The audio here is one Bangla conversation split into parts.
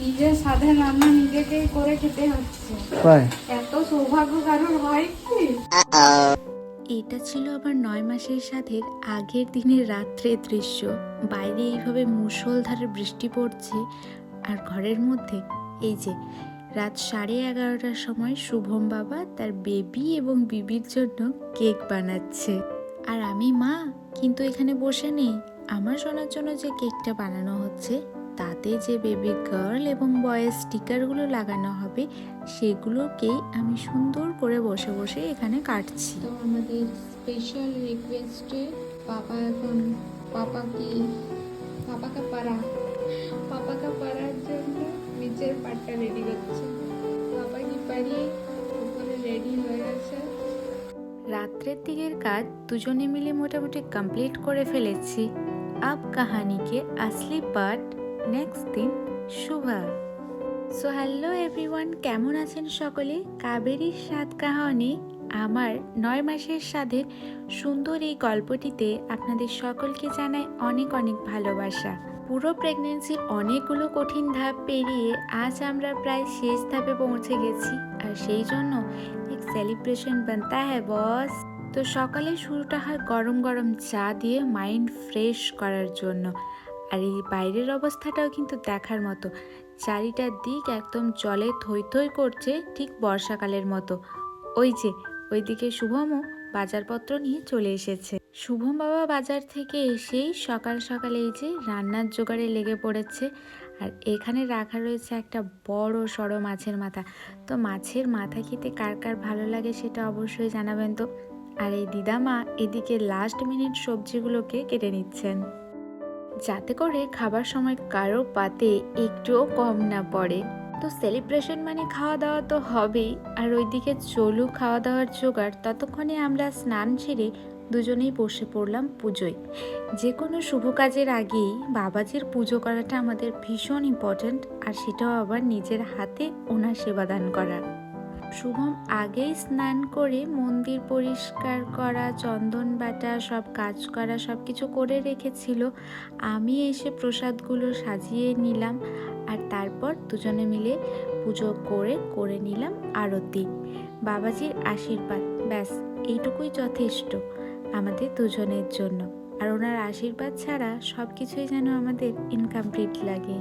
নিজের স্বাদে রান্না নিজেকেই করে খেতে হচ্ছে। এত সৌভাগ্য কারোর হয় কি? এটা ছিল আমার নয় মাসের সাথে আগের দিনের রাত্রের দৃশ্য। বাইরে এইভাবে মুষলধারে বৃষ্টি পড়ছে আর ঘরের মধ্যে এই যে রাত সাড়ে এগারোটার সময় শুভম বাবা তার বেবি এবং বিবির জন্য কেক বানাচ্ছে। আর আমি মা কিন্তু এখানে বসে নেই। আমার শোনার জন্য যে কেকটা বানানো হচ্ছে তাতে যে বেবি গার্ল এবং বয়ের স্টিকারগুলো লাগানো হবে সেগুলোকেই আমি সুন্দর করে বসে বসে এখানে কাটছি। তো আমাদের স্পেশাল রিকোয়েস্টে পাপা এখন পাপাকে পাপাকে পাড়া পাপাকে পাড়ার জন্য নিচের পাটটা রেডি করছে। পাপাকে পাড়িয়ে উপরে রেডি হয়ে গেছে? রাত্রের দিকের কাজ দুজনে মিলে মোটামুটি কমপ্লিট করে ফেলেছি। আব কাহানিকে আসলি পার্ট নেক্সট দিন শুভা সো হ্যালো এভরিওয়ান কেমন আছেন সকলে? কাবেরীর স্বাদ কাহানি আমার নয় মাসের স্বাদের সুন্দর এই গল্পটিতে আপনাদের সকলকে জানাই অনেক অনেক ভালোবাসা। পুরো প্রেগনেন্সির অনেকগুলো কঠিন ধাপ পেরিয়ে আজ আমরা প্রায় শেষ ধাপে পৌঁছে গেছি আর সেই জন্য এক সেলিব্রেশন বানতা হ্যাঁ বস তো সকালে শুরুটা হয় গরম গরম চা দিয়ে মাইন্ড ফ্রেশ করার জন্য। আর এই বাইরের অবস্থাটাও কিন্তু দেখার মতো। চারিটার দিক একদম জলে থই থই করছে ঠিক বর্ষাকালের মতো। ওই যে, ওইদিকে শুভমও বাজারপত্র নিয়ে চলে এসেছে। শুভম বাবা বাজার থেকে এসেই সকাল সকালে এই যে রান্নার জোগাড়ে লেগে পড়েছে। আর এখানে রাখা রয়েছে একটা বড় সড়ো মাছের মাথা। তো মাছের মাথা খেতে কার কার ভালো লাগে সেটা অবশ্যই জানাবেন তো। আর এই দিদামা এদিকে লাস্ট মিনিট সবজিগুলোকে কেটে নিচ্ছেন। যাতে করে খাবার সময় কারও পাতে একটুও কম না পড়ে। তো সেলিব্রেশন মানে খাওয়া দাওয়া তো হবেই, আর ওইদিকে চলু খাওয়া দাওয়ার জোগাড়, ততক্ষণে আমরা স্নান সেরে দুজনেই বসে পড়লাম পুজোয়। যে কোনো শুভ কাজের আগেই বাবাজির পুজো করাটা আমাদের ভীষণ ইম্পর্ট্যান্ট আর সেটাও আবার নিজের হাতে ওনার সেবা দান করা শুভম আগেই স্নান করে মন্দির পরিষ্কার করা, চন্দন বাটা, সব কাজ করা সব কিছু করে রেখেছিল। আমি এসে প্রসাদগুলো সাজিয়ে নিলাম আর তারপর দুজনে মিলে পুজো করে করে নিলাম আরতি। বাবাজির আশীর্বাদ, ব্যাস, এইটুকুই যথেষ্ট আমাদের দুজনের জন্য। আর ওনার আশীর্বাদ ছাড়া সব কিছুই যেন আমাদের ইনকমপ্লিট লাগে।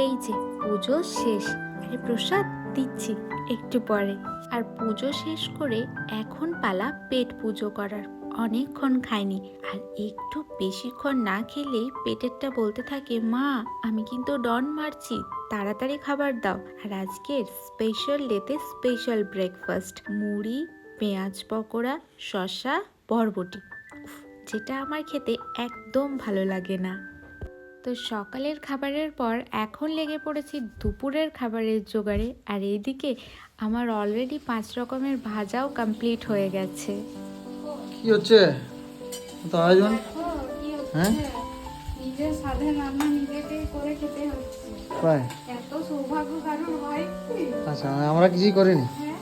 এই যে, পুজো শেষ। আরে প্রসাদ দিচ্ছি একটু পরে। আর পুজো শেষ করে এখন পালা পেট পুজো করার। অনেকক্ষণ খাইনি। আর একটু বেশিক্ষণ না খেলেই পেটেরটা বলতে থাকে, মা, আমি কিন্তু ডন মারছি, তাড়াতাড়ি খাবার দাও। আর আজকের স্পেশাল ডেতে স্পেশাল ব্রেকফাস্ট মুড়ি, পেঁয়াজ পকোড়া, শসা, বরবটি। যেটা আমার খেতে একদম ভালো লাগে না। তো সকালের খাবারের পর এখন লেগে পড়েছি দুপুরের খাবারের জোগাড়ে। আর এইদিকে আমার অলরেডি পাঁচ রকমের ভাজাও কমপ্লিট হয়ে গেছে। কি হচ্ছে? তো আয়োজন? দেখো কি হচ্ছে? হ্যাঁ? নিজের রান্না নিজেকেই করে খেতে হচ্ছে। এত সৌভাগ্য কারোর হয় কি? আচ্ছা আমরা কিছুই করিনি। হ্যাঁ?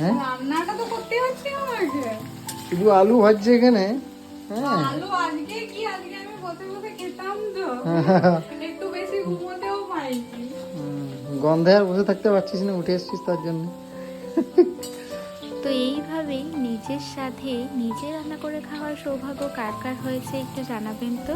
হ্যাঁ? রান্নাটা তো করতে হচ্ছে আমাকে। শুধু আলু ভাজছে এখানে? হ্যাঁ। আলু আজকে কি একটু বেশি ঘুমোতেও গন্ধে আর বসে থাকতে পারছিস না উঠে এসছিস তার জন্য। তো এইভাবেই নিজের সাথে নিজে রান্না করে খাওয়ার সৌভাগ্য কার কার হয়েছে একটু জানাবেন তো?